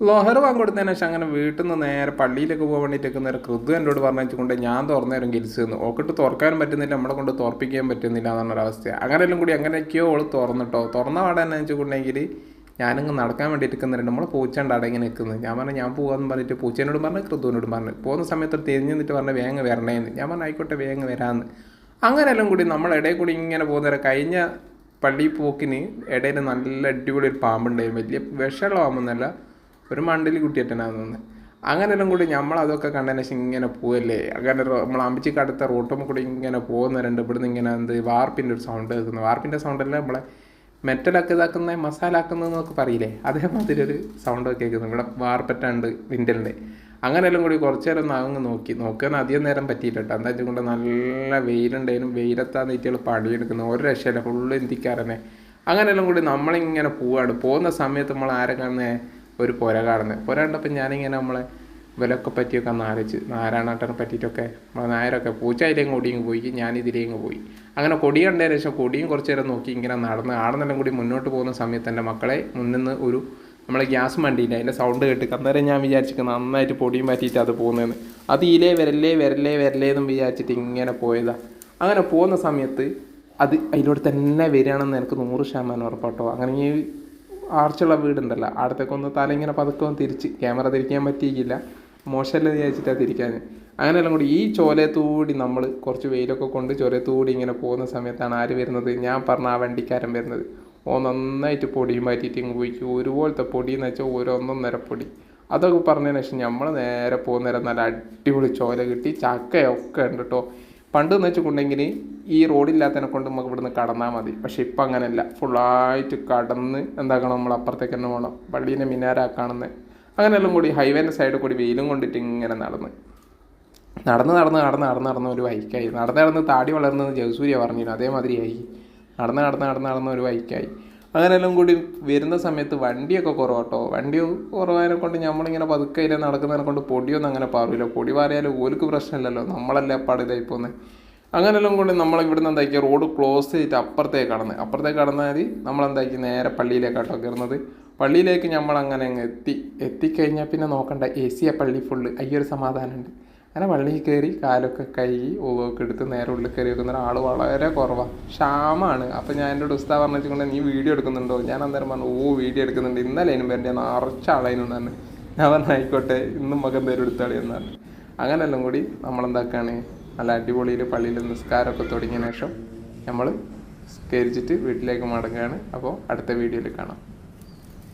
ലോഹർ വാങ്ങി കൊടുത്തതിന് ശേഷം അങ്ങനെ വീട്ടിൽ നിന്ന് നേരെ പള്ളിയിലേക്ക് പോകാൻ വേണ്ടിയിട്ട് നേരെ കൃതു എന്നോട് പറഞ്ഞുകൊണ്ട് ഞാൻ തുറന്നേരം ഗിൽസ് നിന്ന് ഓക്കിട്ട് തുറക്കാനും പറ്റുന്നില്ല നമ്മളെ കൊണ്ട് തുറപ്പിക്കാൻ പറ്റുന്നില്ല എന്നുള്ളൊരവസ്ഥ അങ്ങനെയെല്ലാം കൂടി അങ്ങനെയൊക്കെയോ ഓൾ തുറന്നിട്ടോ. തുറന്ന പാടെ എന്നു വെച്ചിട്ടുണ്ടെങ്കിൽ ഞാനിങ്ങ് നടക്കാൻ വേണ്ടിയിട്ട് നിൽക്കുന്നുണ്ട് നമ്മൾ പൂച്ചണ്ട് ഇങ്ങനെ നിൽക്കുന്നത് ഞാൻ പറഞ്ഞു ഞാൻ പോകാമെന്ന് പറഞ്ഞിട്ട് പൂച്ചേനോട് പറഞ്ഞു കൃതുവിനോടും പറഞ്ഞു. പോകുന്ന സമയത്ത് തിരിഞ്ഞു നിന്നിട്ട് പറഞ്ഞു വേഗം വരണേന്ന്. ഞാൻ പറഞ്ഞു ആയിക്കോട്ടെ വേഗം വരാമെന്ന് അങ്ങനെയെല്ലാം കൂടി നമ്മൾ ഇടയിൽ കൂടി ഇങ്ങനെ പോകുന്നേരം കഴിഞ്ഞ പള്ളി പോക്കിന് ഇടയിൽ നല്ല അടിപൊളി ഒരു പാമ്പുണ്ടായിരുന്നു വലിയ വിഷമുള്ള പാമ്പൊന്നല്ല ഒരു മണ്ടിൽ കുട്ടിയേറ്റനാന്ന് തോന്നുന്നത് അങ്ങനെല്ലാം കൂടി നമ്മൾ അതൊക്കെ കണ്ടതിന് ശേഷം ഇങ്ങനെ പോവല്ലേ? അങ്ങനെ നമ്മൾ അമ്പിച്ചി കടുത്ത റോട്ടും കൂടി ഇങ്ങനെ പോകുന്നവരുണ്ട് ഇവിടുന്ന് ഇങ്ങനെ എന്ത് വാർപ്പിന്റെ ഒരു സൗണ്ട് കേൾക്കുന്നത് വാർപ്പിന്റെ സൗണ്ടല്ല നമ്മളെ മെറ്റലൊക്കെ ഇതാക്കുന്ന മസാല ആക്കുന്നതെന്നൊക്കെ പറയില്ലേ? അതേമാതിരി ഒരു സൗണ്ട് കേൾക്കുന്നത് ഇവിടെ വാർപ്പറ്റുണ്ട് വിൻഡലിന്റെ അങ്ങനെയെല്ലാം കൂടി കുറച്ച് നേരം ഒന്ന് അങ്ങ് നോക്കി. നോക്കാൻ അധികം നേരം പറ്റിയില്ല എന്താ കൊണ്ട് നല്ല വെയിലുണ്ടായാലും വെയിലത്താന്ന് നീറ്റുകൾ പണിയെടുക്കുന്നത് ഒരു രക്ഷയില്ല. ഫുള്ള് എന്തിക്കാറന്നെ അങ്ങനെയെല്ലാം കൂടി നമ്മളിങ്ങനെ പോവാണ്. പോകുന്ന സമയത്ത് നമ്മൾ ആരെ കാണുന്നത് ഒരു പുര കാണുന്നത് പുര കണ്ടപ്പോൾ ഞാനിങ്ങനെ നമ്മളെ വിലക്കെ പറ്റിയൊക്കെ ഒന്ന് ആലോചിച്ച്. നാരായണാട്ടനെ പറ്റിയിട്ടൊക്കെ നമ്മളെ നായരൊക്കെ പൂച്ച അതിലേയും കൊടിയും പോയി. ഞാൻ ഇതിലേയും പോയി. അങ്ങനെ കൊടി കണ്ടതിന് ശേഷം കൊടിയും കുറച്ച് നേരം നോക്കി ഇങ്ങനെ നടന്ന് ആടുന്നെല്ലാം കൂടി മുന്നോട്ട് പോകുന്ന സമയത്ത് എന്റെ മക്കളെ മുന്നിൽ ഒരു നമ്മളെ ഗ്യാസ് വണ്ടിയില്ല അതിന്റെ സൗണ്ട് കേട്ട് അന്നേരം ഞാൻ വിചാരിച്ചിട്ട് നന്നായിട്ട് പൊടിയും മാറ്റിയിട്ട് അത് പോകുന്നതെന്ന് അത് ഇലേ വരല്ലേ വരല്ലേ വരല്ലേ എന്നും വിചാരിച്ചിട്ട് ഇങ്ങനെ പോയതാ. അങ്ങനെ പോകുന്ന സമയത്ത് അത് അതിലൂടെ തന്നെ വരികയാണെന്ന് എനിക്ക് നൂറ് ശതമാനം ഉറപ്പാട്ടോ. അങ്ങനെ ഈ ആർച്ചുള്ള വീടുണ്ടല്ലോ. അവിടത്തേക്കൊന്ന് തല ഇങ്ങനെ പതുക്കെ തിരിച്ച്. ക്യാമറ തിരിക്കാൻ പറ്റിയില്ല. മോശമല്ല വിചാരിച്ചിട്ടാണ് തിരിക്കാൻ. അങ്ങനെയെല്ലാം കൂടി ഈ ചോലയത്തൂടി നമ്മൾ കുറച്ച് വെയിലൊക്കെ കൊണ്ട് ചോലയത്തൂടി ഇങ്ങനെ പോകുന്ന സമയത്താണ് ആര് വരുന്നത്? ഞാൻ പറഞ്ഞ ആ വണ്ടിക്കാരൻ വരുന്നത്. ഓ നന്നായിട്ട് പൊടിയും മാറ്റിയിട്ട് ഇങ്ങ് പോയി. ഒരുപോലത്തെ പൊടി എന്ന് വെച്ചാൽ ഓരോന്നൊന്നര പൊടി. അതൊക്കെ പറഞ്ഞതിന് ശേഷം നമ്മൾ നേരെ പോകുന്നേരം നല്ല അടിപൊളി ചോല കിട്ടി. ചക്കയൊക്കെ ഉണ്ട് കേട്ടോ പണ്ട് എന്ന് വെച്ചിട്ടുണ്ടെങ്കിൽ ഈ റോഡില്ലാത്തതിനെ കൊണ്ട് നമുക്ക് ഇവിടുന്ന് കടന്നാൽ മതി. പക്ഷേ ഇപ്പം അങ്ങനെയല്ല. ഫുള്ളായിട്ട് കടന്ന് എന്താക്കണം നമ്മൾ അപ്പുറത്തേക്ക് തന്നെ പോകണം പള്ളീനെ മിനാരാക്കാണെന്ന് അങ്ങനെയെല്ലാം കൂടി ഹൈവേന്റെ സൈഡിൽ കൂടി വെയിലും കൊണ്ടിട്ട് ഇങ്ങനെ നടന്ന്. നടന്ന് നടന്ന് നടന്ന് നടന്ന് നടന്ന് ഒരു വൈക്കായി നടന്ന് നടന്ന് താടി വളർന്നത് ജയസൂര്യ പറഞ്ഞിരുന്നു. അതേമാതിരിയായി നടന്ന് നടന്ന് നടന്ന് നടന്ന് ഒരു വൈക്കായി അങ്ങനെയെല്ലാം കൂടി വരുന്ന സമയത്ത് വണ്ടിയൊക്കെ കുറവാട്ടോ. വണ്ടി കുറവായതിനെ കൊണ്ട് നമ്മളിങ്ങനെ പതുക്കെ അതിലെ നടക്കുന്നതിനെ കൊണ്ട് പൊടിയൊന്നും അങ്ങനെ പാറില്ല പൊടി പാറിയാലും ഓർക്ക് പ്രശ്നമില്ലല്ലോ. നമ്മളല്ലേ അപ്പാട് ഇതായി പോകുന്നത് അങ്ങനെയെല്ലാം കൂടി നമ്മൾ ഇവിടുന്ന് എന്താക്കി? റോഡ് ക്ലോസ് ചെയ്തിട്ട് അപ്പുറത്തേക്ക് കടന്ന്. അപ്പുറത്തേക്ക് കടന്നാൽ നമ്മൾ എന്താക്കി നേരെ പള്ളിയിലേക്കാട്ടോ കയറുന്നത്. പള്ളിയിലേക്ക് നമ്മൾ അങ്ങനെ അങ്ങ് എത്തി. എത്തിക്കഴിഞ്ഞാൽ പിന്നെ നോക്കണ്ട. എ സിയാ പള്ളി ഫുള്ള് അയ്യൊരു സമാധാനമുണ്ട്. അങ്ങനെ വള്ളിയിൽ കയറി കാലൊക്കെ കഴുകി ഒക്കെ എടുത്ത് നേരെ ഉള്ളിൽ കയറി വെക്കുന്ന ആൾ വളരെ കുറവാണ് ക്ഷാമാണ്. അപ്പം ഞാൻ എന്റെ ഉസ്താ പറഞ്ഞിട്ടുണ്ട് നീ വീഡിയോ എടുക്കുന്നുണ്ടോ? ഞാൻ അന്നേരം പറഞ്ഞു ഓ വീഡിയോ എടുക്കുന്നുണ്ട്. ഇന്നലെ അതിനും പേരുടെ നിറച്ച ആളതിനും തന്നെ ഞാൻ പറഞ്ഞു ആയിക്കോട്ടെ ഇന്നും മകൻ പേര് എടുത്താളി എന്നാണ് അങ്ങനെല്ലാം കൂടി നമ്മളെന്താക്കാണ്? നല്ല അടിപൊളിയിൽ പള്ളിയിൽ നിസ്കാരമൊക്കെ തുടങ്ങിയ ശേഷം നമ്മൾ സ്കരിച്ചിട്ട് വീട്ടിലേക്ക് മടങ്ങുകയാണ്. അപ്പോൾ അടുത്ത വീഡിയോയിൽ കാണാം.